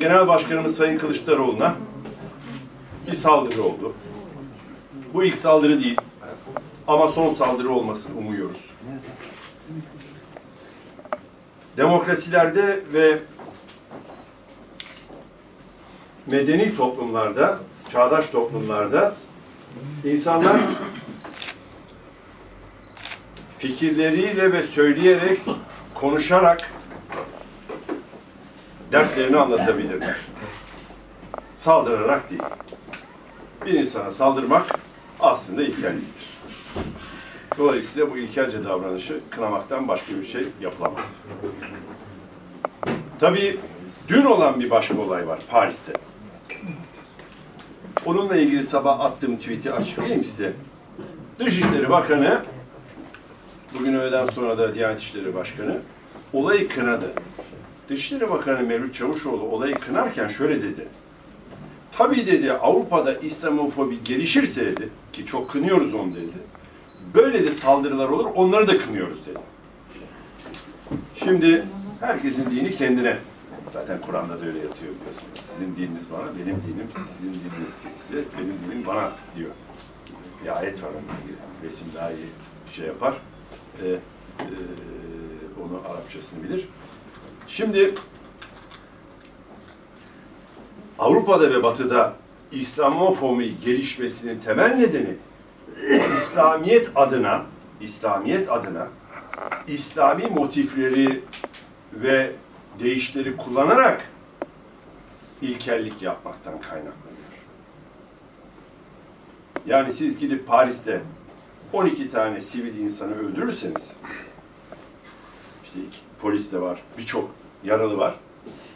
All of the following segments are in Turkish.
Genel Başkanımız Sayın Kılıçdaroğlu'na bir saldırı oldu. Bu ilk saldırı değil ama son saldırı olmasını umuyoruz. Demokrasilerde ve medeni toplumlarda, çağdaş toplumlarda insanlar fikirleriyle ve söyleyerek, konuşarak dertlerini anlatabilirler. Saldırarak değil. Bir insana saldırmak aslında ilkelliktir. Dolayısıyla bu ilkelce davranışı kınamaktan başka bir şey yapılamaz. Tabii dün olan bir başka olay var Paris'te. Onunla ilgili sabah attığım tweet'i açıklayayım size. Dışişleri Bakanı, bugün öğleden sonra da Diyanet İşleri Başkanı, olayı kınadı. Dışişleri Bakanı Mevlüt Çavuşoğlu olayı kınarken şöyle dedi. Tabii dedi Avrupa'da İslamofobi gelişirse dedi, ki çok kınıyoruz onu dedi, böyle de saldırılar olur, onları da kınıyoruz dedi. Şimdi herkesin dini kendine. Zaten Kur'an'da da öyle yatıyor biliyorsunuz. Sizin dininiz bana, benim dinim sizin dininiz size, benim dinim bana diyor. Bir ayet var onunla ilgili. Resim daha iyi şey yapar. Ee, e, onu Arapçasını bilir. Şimdi Avrupa'da ve Batı'da İslamofobi gelişmesinin temel nedeni İslamiyet adına İslamiyet adına İslami motifleri ve deyişleri kullanarak ilkellik yapmaktan kaynaklanıyor. Yani siz gidip Paris'te 12 tane sivil insanı öldürürseniz işte iki polis de var, birçok yaralı var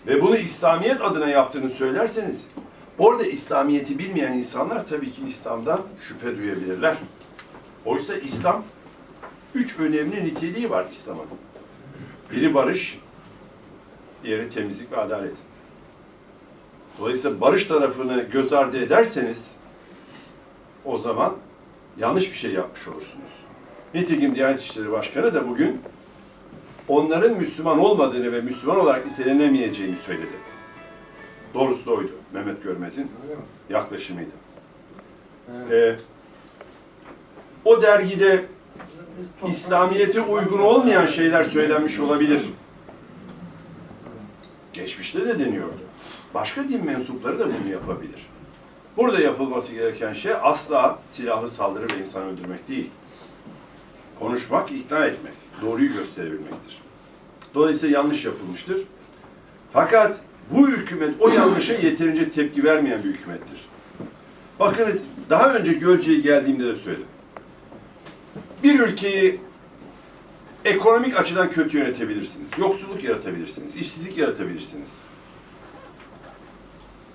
ve bunu İslamiyet adına yaptığını söylerseniz orada İslamiyet'i bilmeyen insanlar tabii ki İslam'dan şüphe duyabilirler. Oysa İslam üç önemli niteliği var İslam'ın. Biri barış, diğeri temizlik ve adalet. Dolayısıyla barış tarafını göz ardı ederseniz o zaman yanlış bir şey yapmış olursunuz. Nitekim Diyanet İşleri Başkanı da bugün onların Müslüman olmadığını ve Müslüman olarak nitelenemeyeceğini söyledi. Doğrusu da oydu. Mehmet Görmez'in yaklaşımıydı. Ee, o dergide İslamiyet'e uygun olmayan şeyler söylenmiş olabilir. Geçmişte de deniyordu. Başka din mensupları da bunu yapabilir. Burada yapılması gereken şey asla silahlı saldırı ve insan öldürmek değil. Konuşmak, ikna etmek, doğruyu gösterebilmektir. Dolayısıyla yanlış yapılmıştır. Fakat bu hükümet o yanlışa yeterince tepki vermeyen bir hükümettir. Bakınız daha önce Gölce'ye geldiğimde de söyledim. Bir ülkeyi ekonomik açıdan kötü yönetebilirsiniz. Yoksulluk yaratabilirsiniz. işsizlik yaratabilirsiniz.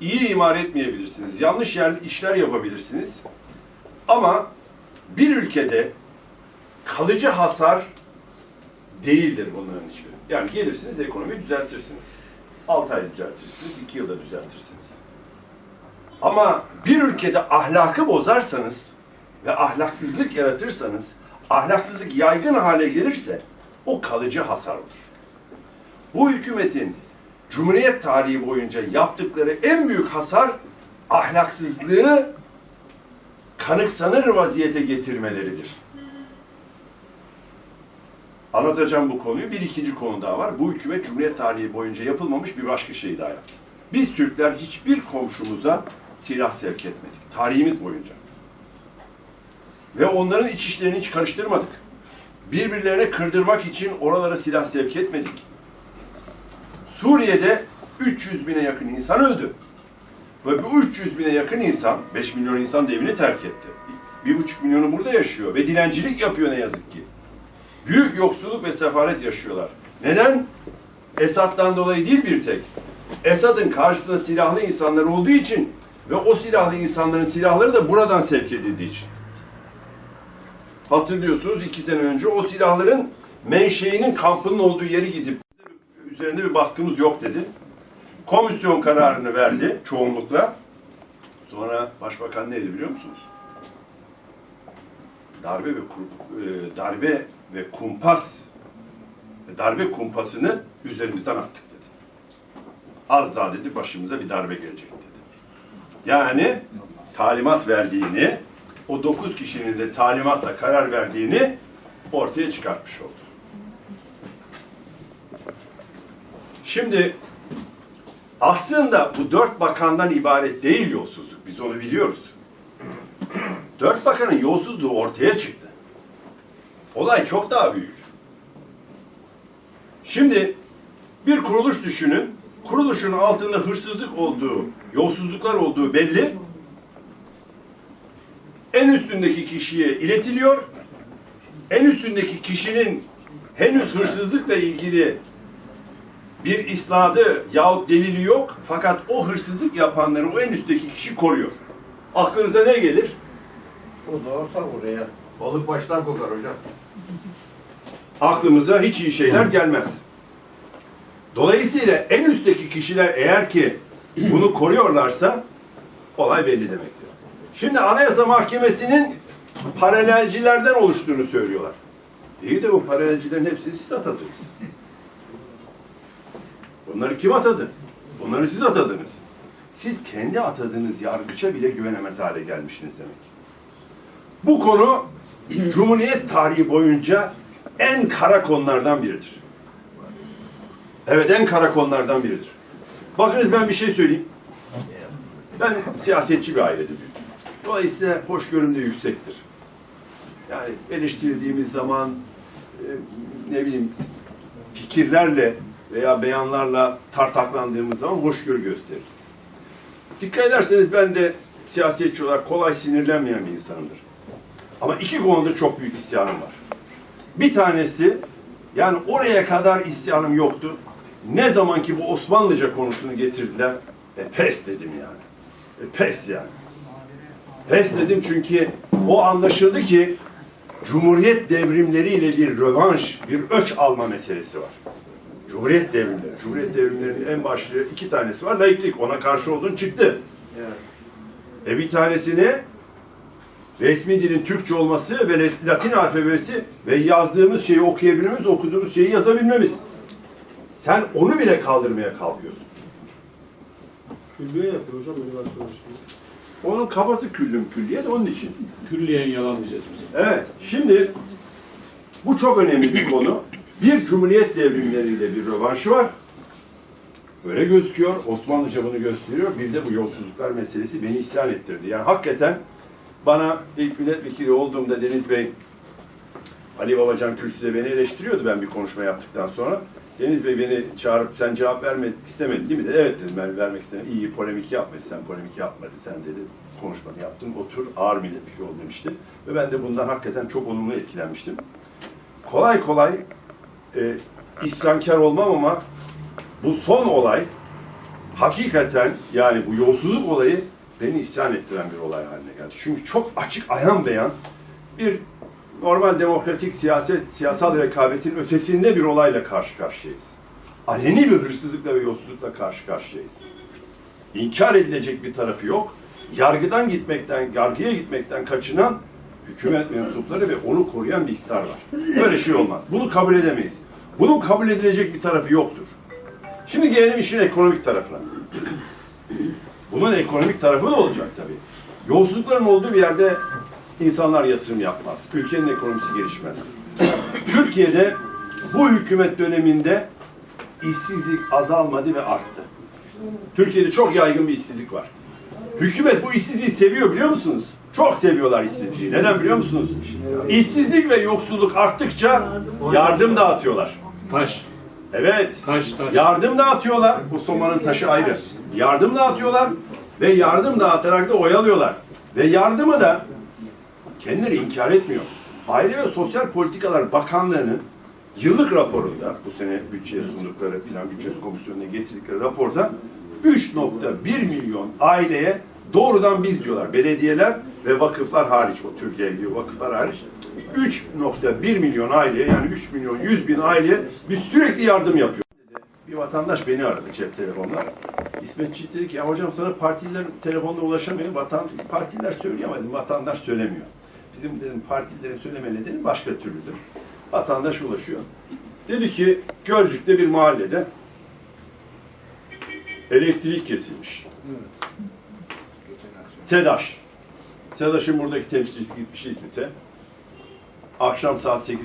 İyi imar etmeyebilirsiniz. Yanlış yer, işler yapabilirsiniz. Ama bir ülkede kalıcı hasar değildir bunların hiçbiri. Yani gelirsiniz ekonomiyi düzeltirsiniz. 6 ay düzeltirsiniz, 2 yılda düzeltirsiniz. Ama bir ülkede ahlakı bozarsanız ve ahlaksızlık yaratırsanız, ahlaksızlık yaygın hale gelirse o kalıcı hasar olur. Bu hükümetin Cumhuriyet tarihi boyunca yaptıkları en büyük hasar ahlaksızlığı kanıksanır vaziyete getirmeleridir. Anlatacağım bu konuyu. Bir ikinci konu daha var. Bu hükümet Cumhuriyet tarihi boyunca yapılmamış bir başka şey daha yaptı. Biz Türkler hiçbir komşumuza silah sevk etmedik. Tarihimiz boyunca. Ve onların iç işlerini hiç karıştırmadık. Birbirlerine kırdırmak için oralara silah sevk etmedik. Suriye'de 300 bine yakın insan öldü. Ve bu 300 bine yakın insan, 5 milyon insan da evini terk etti. 1,5 milyonu burada yaşıyor ve dilencilik yapıyor ne yazık ki. Büyük yoksulluk ve sefalet yaşıyorlar. Neden? Esad'dan dolayı değil bir tek. Esad'ın karşısında silahlı insanlar olduğu için ve o silahlı insanların silahları da buradan sevk edildiği için. Hatırlıyorsunuz iki sene önce o silahların menşeinin kampının olduğu yeri gidip üzerinde bir baskımız yok dedi. Komisyon kararını verdi çoğunlukla. Sonra başbakan neydi biliyor musunuz? Darbe ve kur- e, darbe ve kumpas darbe kumpasını üzerimizden attık dedi. az daha dedi başımıza bir darbe gelecek dedi. Yani talimat verdiğini, o dokuz kişinin de talimatla karar verdiğini ortaya çıkartmış oldu. Şimdi aslında bu dört bakandan ibaret değil yolsuzluk. Biz onu biliyoruz. Dört bakanın yolsuzluğu ortaya çıktı. Olay çok daha büyük. Şimdi bir kuruluş düşünün. Kuruluşun altında hırsızlık olduğu, yolsuzluklar olduğu belli. En üstündeki kişiye iletiliyor. En üstündeki kişinin henüz hırsızlıkla ilgili bir isladı yahut delili yok. Fakat o hırsızlık yapanları o en üstteki kişi koruyor. Aklınıza ne gelir? O doğarsa buraya. Balık baştan kokar hocam. aklımıza hiç iyi şeyler gelmez. Dolayısıyla en üstteki kişiler eğer ki bunu koruyorlarsa olay belli demektir. Şimdi Anayasa Mahkemesi'nin paralelcilerden oluştuğunu söylüyorlar. İyi de bu paralelcilerin hepsini siz atadınız. Bunları kim atadı? Bunları siz atadınız. Siz kendi atadığınız yargıça bile güvenemez hale gelmişsiniz demek. Bu konu Cumhuriyet tarihi boyunca en kara konulardan biridir. Evet en kara konulardan biridir. Bakınız ben bir şey söyleyeyim. Ben siyasetçi bir ailede. Dolayısıyla hoşgörüm de yüksektir. Yani eleştirdiğimiz zaman e, ne bileyim fikirlerle veya beyanlarla tartaklandığımız zaman hoşgörü gösteririz. Dikkat ederseniz ben de siyasetçi olarak kolay sinirlenmeyen bir insanımdır. Ama iki konuda çok büyük isyanım var. Bir tanesi yani oraya kadar isyanım yoktu. Ne zaman ki bu Osmanlıca konusunu getirdiler, e, pes dedim yani. E, pes yani. Pes dedim çünkü o anlaşıldı ki Cumhuriyet devrimleriyle bir rövanş, bir öç alma meselesi var. Cumhuriyet devrimleri. Cumhuriyet devrimlerinin en başlı iki tanesi var. Laiklik. Ona karşı olduğun çıktı. Evet. E bir tanesini resmi dilin Türkçe olması ve Latin alfabesi ve yazdığımız şeyi okuyabilmemiz, okuduğumuz şeyi yazabilmemiz. Sen onu bile kaldırmaya kalkıyorsun. Külliye yapıyor hocam üniversite. Onun kafası küllüm külliye de onun için. Külliyen yalan diyeceğiz biz. Evet, şimdi bu çok önemli bir konu. Bir Cumhuriyet devrimleriyle bir rövanşı var. Böyle gözüküyor. Osmanlıca bunu gösteriyor. Bir de bu yolsuzluklar meselesi beni isyan ettirdi. Yani hakikaten bana ilk milletvekili olduğumda Deniz Bey Ali Babacan kürsüde beni eleştiriyordu ben bir konuşma yaptıktan sonra. Deniz Bey beni çağırıp sen cevap vermek istemedin değil mi? Dedi. Evet dedim ben vermek istemedim. İyi polemik yapma dedi. Sen polemik yapma dedi. Sen dedi konuşmanı yaptın. Otur ağır milletvekili ol demişti. Ve ben de bundan hakikaten çok olumlu etkilenmiştim. Kolay kolay e, isyankar olmam ama bu son olay hakikaten yani bu yolsuzluk olayı beni isyan ettiren bir olay haline geldi. Çünkü çok açık ayan beyan bir normal demokratik siyaset, siyasal rekabetin ötesinde bir olayla karşı karşıyayız. Aleni bir hırsızlıkla ve yolsuzlukla karşı karşıyayız. İnkar edilecek bir tarafı yok. Yargıdan gitmekten, yargıya gitmekten kaçınan hükümet mensupları ve onu koruyan bir iktidar var. Böyle şey olmaz. Bunu kabul edemeyiz. Bunun kabul edilecek bir tarafı yoktur. Şimdi gelelim işin ekonomik tarafına. Bunun ekonomik tarafı da olacak tabii. Yolsuzlukların olduğu bir yerde insanlar yatırım yapmaz. Ülkenin ekonomisi gelişmez. Türkiye'de bu hükümet döneminde işsizlik azalmadı ve arttı. Türkiye'de çok yaygın bir işsizlik var. Hükümet bu işsizliği seviyor biliyor musunuz? Çok seviyorlar işsizliği. Neden biliyor musunuz? İşsizlik ve yoksulluk arttıkça yardım dağıtıyorlar. Taş. Evet. Taş, taş. Yardım dağıtıyorlar. Bu somanın taşı ayrı. Yardım dağıtıyorlar ve yardım dağıtarak da oyalıyorlar. Ve yardımı da kendileri inkar etmiyor. Aile ve Sosyal Politikalar Bakanlığı'nın yıllık raporunda, bu sene bütçeye sundukları plan bütçesi komisyonuna getirdikleri raporda 3.1 milyon aileye doğrudan biz diyorlar. Belediyeler ve vakıflar hariç, o Türkiye gibi vakıflar hariç 3.1 milyon aileye yani 3 milyon 100 bin aileye biz sürekli yardım yapıyoruz. Bir vatandaş beni aradı cep telefonla. İsmet Çiğit dedi ki ya hocam sana partililer telefonla ulaşamıyor. Vatan, partililer söylüyor ama vatandaş söylemiyor. Bizim dedim partilerin söyleme nedeni başka türlüdür. Vatandaş ulaşıyor. Dedi ki Gölcük'te bir mahallede elektrik kesilmiş. TEDAŞ. TEDAŞ'ın buradaki temsilcisi gitmiş İzmit'e. Akşam saat 8.30-9.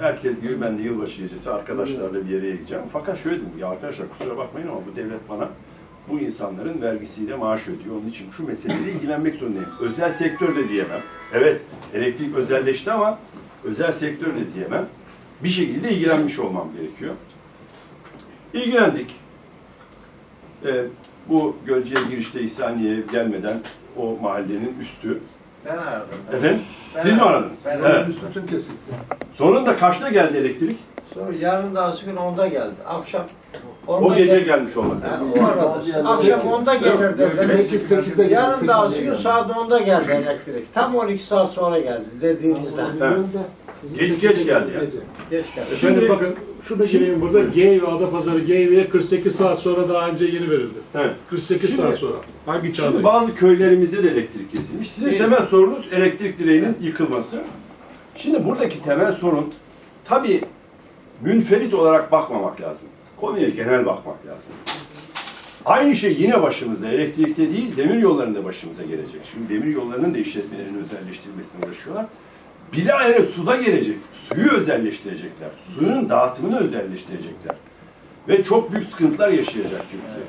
Herkes gibi ben de yılbaşı gecesi arkadaşlarla bir yere gideceğim. Fakat şöyle dedim, ya arkadaşlar kusura bakmayın ama bu devlet bana bu insanların vergisiyle maaş ödüyor. Onun için şu meseleyle ilgilenmek zorundayım. Özel sektör de diyemem. Evet, elektrik özelleşti ama özel sektör de diyemem. Bir şekilde ilgilenmiş olmam gerekiyor. İlgilendik. Ee, bu Gölce'ye girişte İhsaniye'ye gelmeden o mahallenin üstü. Ben aradım. Efendim? Ben Siz mi aradınız? Ben Evet. aradım. Bütün kesin. Sonunda kaçta geldi elektrik? Sonra yarın da asıl gün 10'da geldi. Akşam O 10'da gece gel- gelmiş olması. Ha, o arada. Akşam 10'da gelir dediler. Yarın da asıl gün saat 10'da geldi elektrik. Tam 12 saat sonra geldi dediğinizden. Evet. Geç geç geldi ya. Geç geldi. Şimdi- bakın şurada gireyim burada Geyve, Adapazarı Geyve'ye 48 saat sonra daha önce yeni verildi. Evet. 48 Şimdi- saat sonra. Hangi Şimdi çağdayız? bazı köylerimizde de elektrik kesilmiş. Sizin Değil. temel sorunuz elektrik direğinin yıkılması. Şimdi buradaki temel sorun tabii münferit olarak bakmamak lazım. Konuya genel bakmak lazım. Aynı şey yine başımıza, elektrikte değil, demir yollarında başımıza gelecek. Şimdi demir yollarının da işletmelerini özelleştirmesine uğraşıyorlar. Bilahare suda gelecek. Suyu özelleştirecekler. Suyun dağıtımını özelleştirecekler. Ve çok büyük sıkıntılar yaşayacak Türkiye.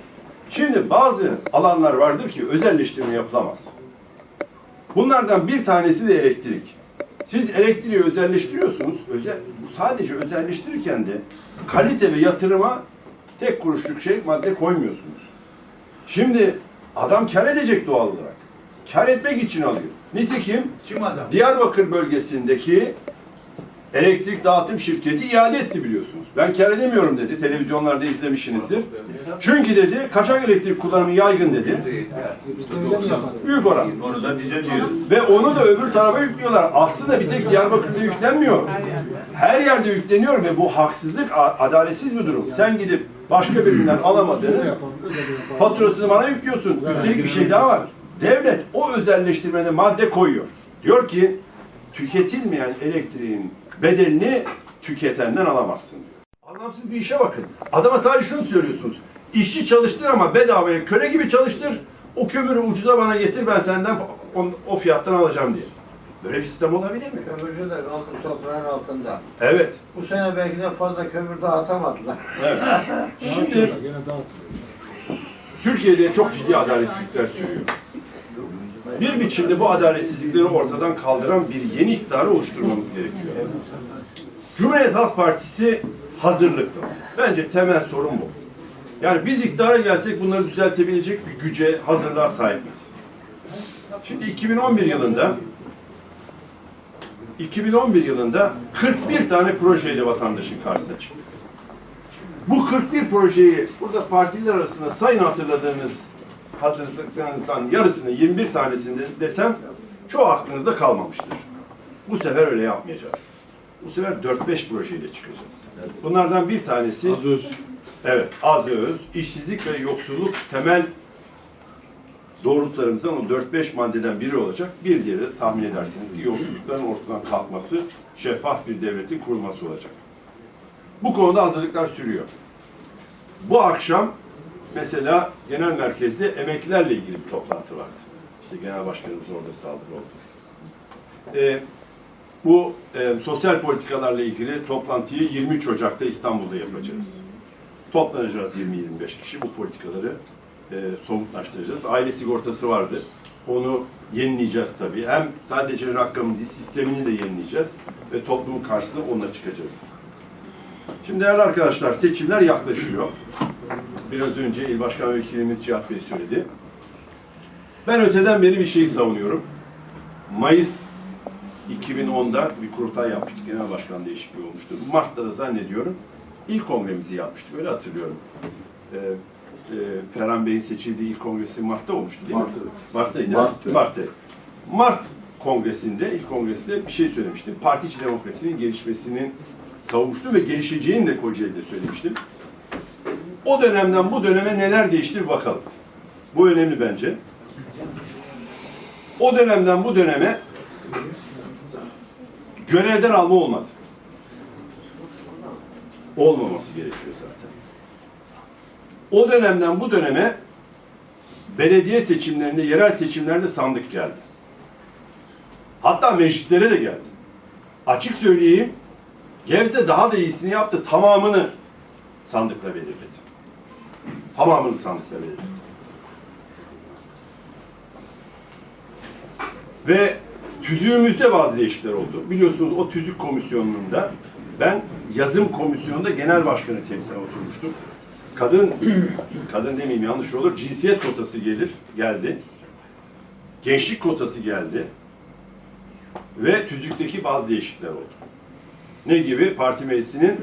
Şimdi bazı alanlar vardır ki özelleştirme yapılamaz. Bunlardan bir tanesi de elektrik. Siz elektriği özelleştiriyorsunuz. Özel, sadece özelleştirirken de kalite ve yatırıma tek kuruşluk şey madde koymuyorsunuz. Şimdi adam kar edecek doğal olarak. Kar etmek için alıyor. Nitekim Kim adam? Diyarbakır bölgesindeki elektrik dağıtım şirketi iade etti biliyorsunuz. Ben kar edemiyorum dedi. Televizyonlarda izlemişsinizdir. Çünkü dedi kaçak elektrik kullanımı yaygın dedi. Büyük oran. Onu da bize diyor. Ve onu da öbür tarafa yüklüyorlar. Aslında bir tek Diyarbakır'da yüklenmiyor. Her yerde yükleniyor ve bu haksızlık, adaletsiz bir durum. Sen gidip başka birinden alamadığını faturasını bana yüklüyorsun. Üstelik bir şey daha var. Devlet o özelleştirmede madde koyuyor. Diyor ki tüketilmeyen elektriğin bedelini tüketenden alamazsın diyor. Anlamsız bir işe bakın. Adama sadece şunu söylüyorsunuz. İşçi çalıştır ama bedavaya köle gibi çalıştır. O kömürü ucuza bana getir ben senden o, o fiyattan alacağım diye. Böyle bir sistem olabilir mi? Kömürcü de kaldı toprağın altında. Evet. Bu sene belki de fazla kömür dağıtamadılar. evet. Şimdi. Türkiye'de çok ciddi adaletsizlikler sürüyor. Bir biçimde bu adaletsizlikleri ortadan kaldıran bir yeni iktidarı oluşturmamız gerekiyor. Cumhuriyet Halk Partisi hazırlıklı. Bence temel sorun bu. Yani biz iktidara gelsek bunları düzeltebilecek bir güce, hazırlığa sahibiz. Şimdi 2011 yılında 2011 yılında 41 tane projeyle vatandaşın karşısına çıktık. Bu 41 projeyi burada partiler arasında sayın hatırladığınız hatırladıklarınızdan yarısını 21 tanesini desem çoğu aklınızda kalmamıştır. Bu sefer öyle yapmayacağız. Bu sefer 4-5 projeyle çıkacağız. Bunlardan bir tanesi Az öz. evet az öz, işsizlik ve yoksulluk temel doğrultularımızdan o 4-5 maddeden biri olacak. Bir diğeri de tahmin edersiniz ki yoksullukların ortadan kalkması, şeffaf bir devletin kurulması olacak. Bu konuda hazırlıklar sürüyor. Bu akşam mesela genel merkezde emeklilerle ilgili bir toplantı vardı. İşte genel başkanımız orada saldırı oldu. Ee, bu e, sosyal politikalarla ilgili toplantıyı 23 Ocak'ta İstanbul'da yapacağız. Toplanacağız 20-25 kişi bu politikaları e, somutlaştıracağız. Aile sigortası vardı. Onu yenileyeceğiz tabii. Hem sadece rakamı değil, sistemini de yenileyeceğiz ve toplumun karşısına onunla çıkacağız. Şimdi değerli arkadaşlar seçimler yaklaşıyor. Biraz önce İl Başkan Vekilimiz Cihat Bey söyledi. Ben öteden beri bir şeyi savunuyorum. Mayıs 2010'da bir kurultay yapmıştık. Genel Başkan değişikliği olmuştu. Mart'ta da zannediyorum ilk kongremizi yapmıştık. Öyle hatırlıyorum. Ee, e, Ferhan Bey'in seçildiği ilk kongresi Mart'ta olmuştu değil mi? Mart'taydı. Mart'tı. Mart'ta. Mart kongresinde, ilk kongresinde bir şey söylemiştim. Parti içi demokrasinin gelişmesinin savunmuştum ve gelişeceğini de Kocaeli'de söylemiştim. O dönemden bu döneme neler değişti bakalım. Bu önemli bence. O dönemden bu döneme görevden alma olmadı. Olmaması gerekiyor zaten. O dönemden bu döneme belediye seçimlerinde, yerel seçimlerde sandık geldi. Hatta meclislere de geldi. Açık söyleyeyim, Gevze daha da iyisini yaptı. Tamamını sandıkla belirledi. Tamamını sandıkla belirledi. Ve tüzüğümüzde bazı değişiklikler oldu. Biliyorsunuz o tüzük komisyonunda ben yazım komisyonunda genel başkanı temsilen oturmuştum. Kadın, kadın demeyeyim yanlış olur, cinsiyet kotası gelir, geldi. Gençlik kotası geldi. Ve tüzükteki bazı değişiklikler oldu. Ne gibi? Parti meclisinin